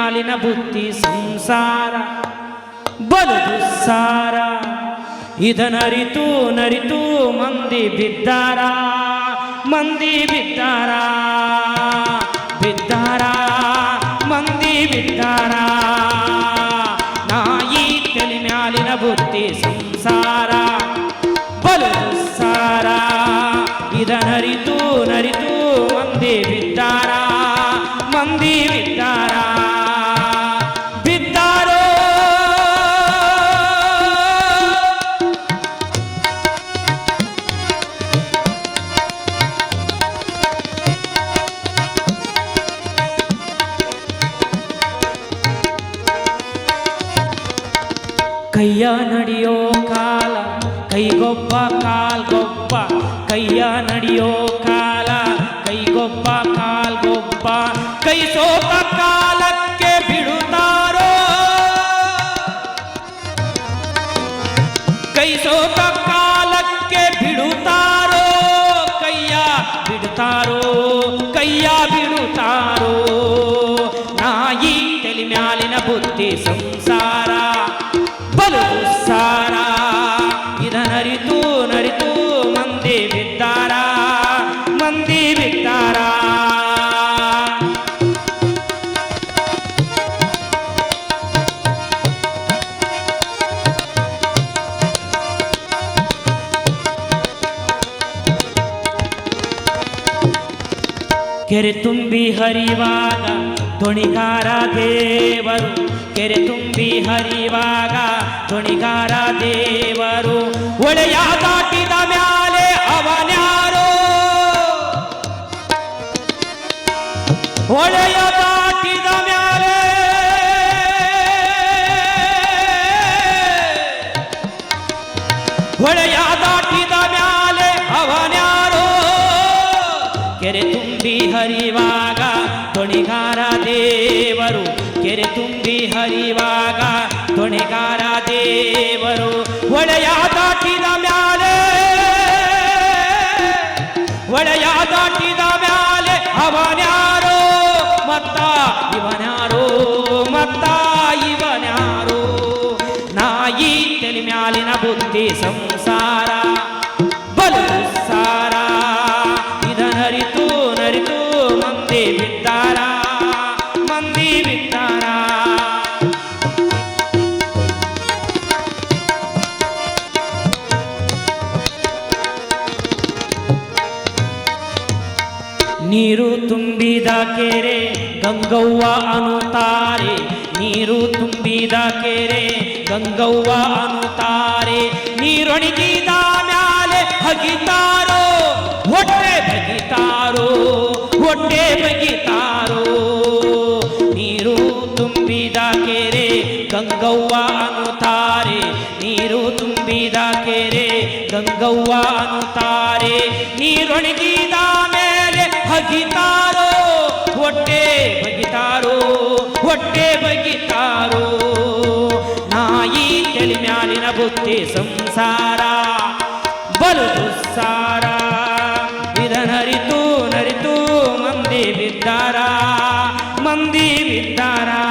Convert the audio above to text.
ಹಾಲಿನ ಬುತ್ತಿ ಸಂಸಾರ ಬಲು ದುಸ್ಸಾರ ಇದನರಿತು ನರಿತು ಮಂದಿ ಬಿದ್ದಾರ ಮಂದಿ ಬಿದ್ದಾರ. ಬಿದ್ದಾರ, ಮಂದಿ ಬಿದ್ದಾರ. ನಾಯಿ ತಲೆ ಮ್ಯಾಲಿನ ಬುತ್ತಿ ಸಂಸಾರ ಬಲು ದುಸ್ಸಾರ ಇದನರಿತು ನರಿತು ಮಂದಿ ಬಿದ್ದಾರ, ಮಂದಿ ಬಿದ್ದಾರೋ. ಕೈಯ ನಡೆಯೋ ಕಾಲ ಕೈಗೊಬ್ಬ ಕಾಲ್ಗೊಬ್ಬ ಕೈಯ ನಡೆಯೋ ಕಾಲ ಕೈಗೊಬ್ಬ ಕಾಲ್ಗೊಬ್ಬ ಕೈ ಸೋತ ಕಾಲಕ್ಕೆ ಬಿಡುತ್ತಾರೋ ಕೈ ಸೋತ ಕಾಲಕ್ಕೆ ಬಿಡುತ್ತಾರೋ ಕೈಯ ಬಿಡುತ್ತಾರೋ? ಕೈಯ ಬಿಡುತ್ತಾರೋ ನಾಯಿ ತಲೆ ಮ್ಯಾಲಿನ ಬುದ್ಧಿ ಸಂಸಾರ ಬಲು ಸಾರ ಇದನರಿತು ನರಿತು ಕೆರೆ ತುಂಬಿ ಹರಿವಾಗ ದೊಣಿಗಾರ ದೇವರು. ಕೆರೆ ತುಂಬಿ ಹರಿವಾಗ ದೊಣಿಗಾರ ದೇವರು. ಒಳೆಯ ದಾಟಿದ ಮ್ಯಾಲೆ ಅವನ್ಯಾರೋ ಒಳೆಯ ದಾಟಿದ ಮ್ಯಾಲೆ. ಒಳೆಯ ದಾಟಿದ ಮ್ಯಾಲೆ ಅವನ್ಯಾರೋ ಕೆರೆ ತುಂಬಿ ಹರಿವಾಗ ತೊಣಿಗಾರ ದೇವರು. ಕೆರೆ ತುಂಬಿ ಹರಿವಾಗ ತೊಣಿಗಾರ ದೇವರು. ಒಳೆಯ ದಾಟಿದ ಮ್ಯಾಲೆ ಒಳೆಯ ದಾಟಿದ ಮ್ಯಾಲೆ ಅವನ್ಯಾರೋ ಮತ್ತ ಇವನ್ಯಾರೋ ಮತ್ತ ಇವನ್ಯಾರೋ. ನಾಯಿ ತಲೆ ಮ್ಯಾಲಿನ ಬುದ್ಧಿ ಸಂಸಾರ ನೀರು ತುಂಬಿದ ಕೆರೆ, ಗಂಗವ್ವ ಅನ್ನುತ್ತಾರೆ. ನೀರು ತುಂಬಿದ ಕೆರೆ, ಗಂಗವ್ವ ಅನ್ನುತ್ತಾರೆ. ನೀರೊಣಗಿದ ಮ್ಯಾಲೆ ಹಗಿತಾರೋ, ಹೊಟ್ಟೆ ಬಗಿತಾರೋ ಹೊಟ್ಟೆ ಬಗಿತಾರೋ. ನೀರು ತುಂಬಿದ ಕೆರೆ, ಗಂಗವ್ವ ಅನ್ನುತ್ತಾರೆ. ನೀರು ತುಂಬಿದ ಕೆರೆ, ಗಂಗವ್ವ ಅನ್ನುತ್ತಾರೆ. ನೀರೊಣಗಿದ ಮೇಲೆ ಹಗಿತಾರೋ ಹೊಟ್ಟೆ ಬಗಿತಾರೋ? ಹೊಟ್ಟೆ ಬಗಿತಾರೋ? ನಾಯಿ ತಲೆ ಮ್ಯಾಲಿನ ಬುದ್ಧಿ ಸಂಸಾರ, ಬಲು ಸಾರ ಇದನರಿತು ನರಿತು, ಮಂದಿ ಬಿದ್ದಾರ ಮಂದಿ ಬಿದ್ದಾರ.